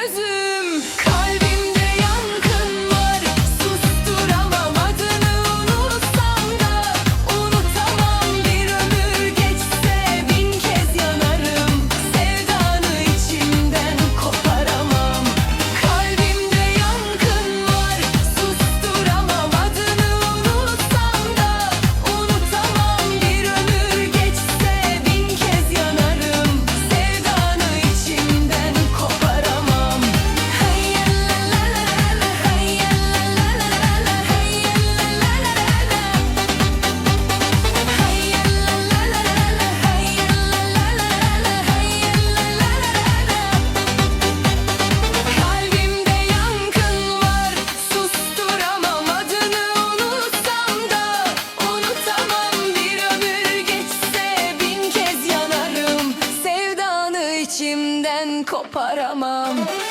gözüm. koparamam.